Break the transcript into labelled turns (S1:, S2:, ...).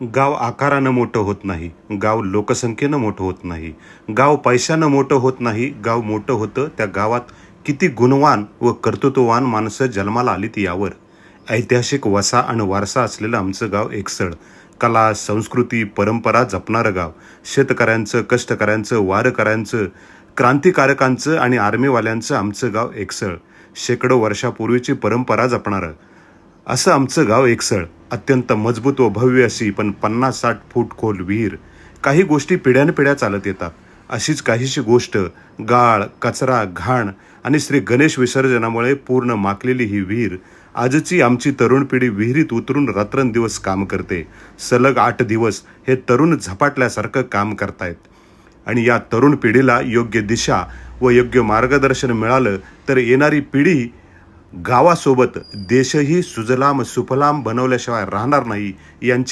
S1: गाव आकारानं मोठं होत नाही गाव लोकसंख्येनं मोठं होत नाही गाव पैशानं मोठं होत नाही गाव मोठं होतं त्या गावात किती गुणवान व कर्तृत्ववान माणसं जन्माला आलीत यावर. ऐतिहासिक वसा आणि वारसा असलेलं आमचं गाव एकसळ. कला संस्कृती परंपरा जपणारं गाव. शेतकऱ्यांचं कष्टकऱ्यांचं वारकऱ्यांचं क्रांतिकारकांचं आणि आर्मीवाल्यांचं आमचं गाव एकसळ. शेकडो वर्षापूर्वीची परंपरा जपणारं. असं आमचं गाव एकसळ. अत्यंत मजबूत व भव्य अशी पण पन्नास साठ फूट खोल विहीर. काही गोष्टी पिढ्यानपिढ्या चालत येतात. अशीच काहीशी गोष्ट गाळ कचरा घाण आणि श्री गणेश विसर्जनामुळे पूर्ण माकलेली ही विहीर आजची आमची तरुण पिढी विहिरीत उतरून रात्रंदिवस काम करते. सलग आठ दिवस हे तरुण झपाटल्यासारखं काम करतायत. आणि या तरुण पिढीला योग्य दिशा व योग्य मार्गदर्शन मिळालं तर येणारी पिढी गावासोबत देशही सुजलाम सुफलाम बनवल्याशिवाय राहणार नाही यांच्या